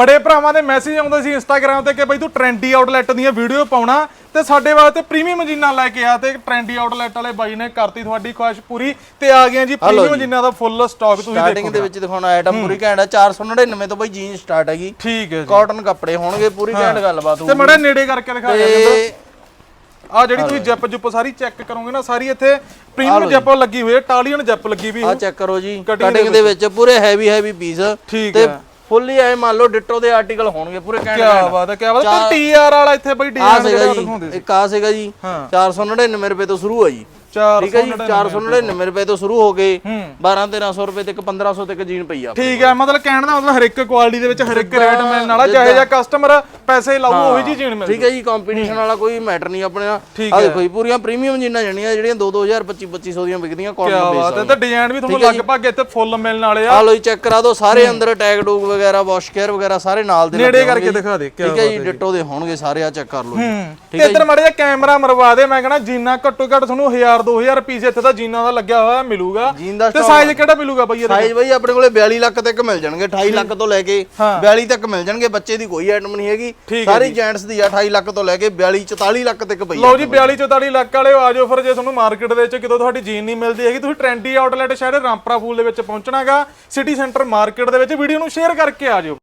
ਬੜੇ ਭਰਾਵਾਂ ਦੇ ਮੈਸੇਜ ਆਉਂਦੇ ਸੀ ਇੰਸਟਾਗ੍ਰam ਤੇ ਕਿ ਬਈ ਤੂੰ ਟ੍ਰੈਂਡੀ ਆਊਟਲੈਟ ਦੀਆਂ ਵੀਡੀਓ ਪਾਉਣਾ ਤੇ ਸਾਡੇ ਵਾਸਤੇ ਪ੍ਰੀਮੀਅਮ ਜੀਨਾਂ ਲੈ ਕੇ ਆ ਤੇ ਟ੍ਰੈਂਡੀ ਆਊਟਲੈਟ ਵਾਲੇ ਬਾਈ ਨੇ ਕਰਤੀ ਤੁਹਾਡੀ ਖੁਆਇਸ਼ ਪੂਰੀ ਤੇ ਆ ਗਈਆਂ ਜੀ ਪ੍ਰੀਮੀਅਮ ਜੀਨਾਂ ਦਾ ਫੁੱਲ ਸਟਾਕ ਤੁਸੀਂ ਦੇਖੋ ਸਟਾਰਟਿੰਗ ਦੇ ਵਿੱਚ ਦਿਖਾਉਣਾ ਆਈਟਮ ਪੂਰੀ ਘੈਂਟ ਆ 499 ਤੋਂ ਬਈ ਜੀਨ ਸਟਾਰਟ ਹੈਗੀ। ਠੀਕ ਹੈ ਜੀ। ਕਾਟਨ ਕੱਪੜੇ ਹੋਣਗੇ ਪੂਰੀ ਘੈਂਟ ਗੱਲਬਾਤ ਤੇ ਹੋਊਗੀ। ਮੜਾ ਨੇੜੇ ਕਰਕੇ ਦਿਖਾ ਦਿਓ ਤੇ ਆ ਜਿਹੜੀ ਤੁਸੀਂ ਜੈਪ ਜੁਪ ਸਾਰੀ ਚੈੱਕ ਕਰੋਗੇ ਨਾ ਸਾਰੀ ਇੱਥੇ ਪ੍ਰੀਮੀਅਮ ਜੈਪ ਲੱਗੀ ਹੋਈ ਹੈ ਟਾਲੀਅਨ ਜੈਪ ਲੱਗੀ ਵੀ ਆ ਚੈੱਕ ਕਰੋ ਜੀ। ਕਟਿੰਗ ਦੇ ਵਿੱਚ। ਪੂਰੇ ਹੈਵੀ ਹੈਵੀ ਪੀਸ ਤੇ ਫੁੱਲੀ ਐ ਮੰਨ ਲਓ ਡਿਟੋ ਦੇ ਆਰਟੀਕਲ ਹੋਣਗੇ ਪੂਰੇ ਘੈਂਟ ਕੀ ਬਾਤ ਹੈ ਕੀ ਬਾਤ ਹੈ। ਟੀਆਰ ਵਾਲਾ ਇੱਥੇ ਬਈ ਆ ਡਿਜ਼ਾਈਨ ਜੀ ਦਿਖਾਉਂਦੇ ਸੀ। ਇੱਕ ਆ ਸੀਗਾ ਜੀ ਹਾਂ। 499 ਰੁਪਏ ਤੋਂ ਸ਼ੁਰੂ ਹੈ ਜੀ। ਠੀਕ ਹੈ ਜੀ 499 ਰੁਪਏ ਤੋਂ ਸ਼ੁਰੂ ਹੋ ਗਏ। ਹੂੰ। 12 1300 ਰੁਪਏ ਤੱਕ 1500 ਤੱਕ ਜੀਨ ਪਈ ਆ। ਠੀਕ ਹੈ ਮਤਲਬ ਕਹਿਣ ਦਾ ਮਤਲਬ ਹਰ ਇੱਕ ਕੁਆਲਿਟੀ ਦੇ ਵਿੱਚ ਹਰ ਇੱਕ ਰੇਟ ਮਿਲਣ ਵਾਲਾ ਜਿਹੇ ਜਿਹਾ ਕਸਟਮਰ ਪੈਸੇ ਲਾਊ ਉਹੀ ਜੀ ਜੀਣ ਮਿਲ ਠੀਕ ਹੈ ਜੀ ਕੰਪੀਟੀਸ਼ਨ ਵਾਲਾ ਕੋਈ ਮੈਟਰ ਨਹੀਂ ਆਪਣੇ ਠੀਕ ਆ ਦੇਖੋ ਜੀ ਪੂਰੀਆਂ ਪ੍ਰੀਮੀਅਮ ਜੀਨਾਂ ਜਣੀਆਂ ਜਿਹੜੀਆਂ 2 2000 25 2500 ਦੀਆਂ ਵਿਕਦੀਆਂ ਕੀ ਕਾਟਨ ਬਾਤ ਹੈ ਬੇਸ ਤੇ ਡਿਜ਼ਾਈਨ ਵੀ ਤੁਹਾਨੂੰ ਲਗਭਗ ਇੱਥੇ ਫੁੱਲ ਮਿਲਣ ਵਾਲੇ ਆ। ਆ ਲੋ ਜੀ ਚੈੱਕ ਕਰਾ ਦਿਓ ਸਾਰੇ ਅੰਦਰ ਟੈਗ ਡੂਗ ਵਗੈਰਾ ਵਾਸ਼ ਕੇਅਰ ਵਗੈਰਾ ਸਾਰੇ ਨਾਲ ਦੇ ਨੇੜੇ ਕਰਕੇ। ਦਿਖਾ ਦੇ ਠੀਕ ਹੈ ਜੀ ਡਿਟੋ ਦੇ ਹੋਣਗੇ ਸਾਰੇ ਆ ਚੈੱਕ ਕਰ ਲਓ ਜੀ। ਹੂੰ। ਤੇ ਇੱਧਰ ਮੜੇ ਕੈਮਰਾ ਮਰਵਾ ਦੇ ਮੈਂ ਕਹਣਾ ਜੀਨਾ ਘੱਟੋ ਘੱਟ ਤੁਹਾਨੂੰ 1000 2000 ਪੀਸ ਇੱਥੇ ਦਾ ਜੀਨਾ ਦਾ ਲੱਗਿਆ ਹੋਇਆ ਮਿਲੂਗਾ। ਜੀਨ ਦਾ ਤੇ ਸਾਈਜ਼ ਕਿਹੜਾ ਮਿਲੂਗਾ ਬਈ ਇਹਦਾ ਸਾਈਜ਼ ਬਈ ਆਪਣੇ ਕੋਲੇ 42 ਲੱਖ ਤੱਕ ਮਿਲ ਜਾਣਗੇ 28 ਲੱਖ ਤੋਂ ਲੈ ਕੇ ਹਾਂ। 42 ਤੱਕ ਮਿਲ ਜਾਣਗੇ ਬੱਚੇ ਦੀ ਕੋਈ ਆਈਟਮ ਨਹੀਂ ਹੈਗੀ। ਠੀਕ ਹੈ ਸਾਰੀ ਜੈਂਟਸ ਦੀ ਆ 28 ਲੱਖ ਤੋਂ ਲੈ ਕੇ 42 44 ਲੱਖ ਤੱਕ ਪਈ ਲਓ ਜੀ 42 44 ਲੱਖ ਵਾਲੇ ਆ ਜਾਓ ਫਿਰ ਜੇ ਤੁਹਾਨੂੰ ਮਾਰਕੀਟ ਦੇ ਵਿੱਚ ਕਿਤੋਂ ਤੁਹਾਡੀ ਜੀਨ ਨਹੀਂ ਮਿਲਦੀ ਹੈਗੀ ਤੁਸੀਂ ਟ੍ਰੈਂਡੀ ਆਊਟਲੈਟ ਸ਼ਹਿਰ ਰਾਮਪਰਾ ਫੂਲ ਦੇ ਵਿੱਚ ਪਹੁੰਚਣਾਗਾ ਸਿਟੀ ਸੈਂਟਰ ਮਾਰਕੀਟ ਦੇ ਵਿੱਚ। ਵੀਡੀਓ ਨੂੰ ਸ਼ੇਅਰ ਕਰਕੇ ਆ ਜਾਓ।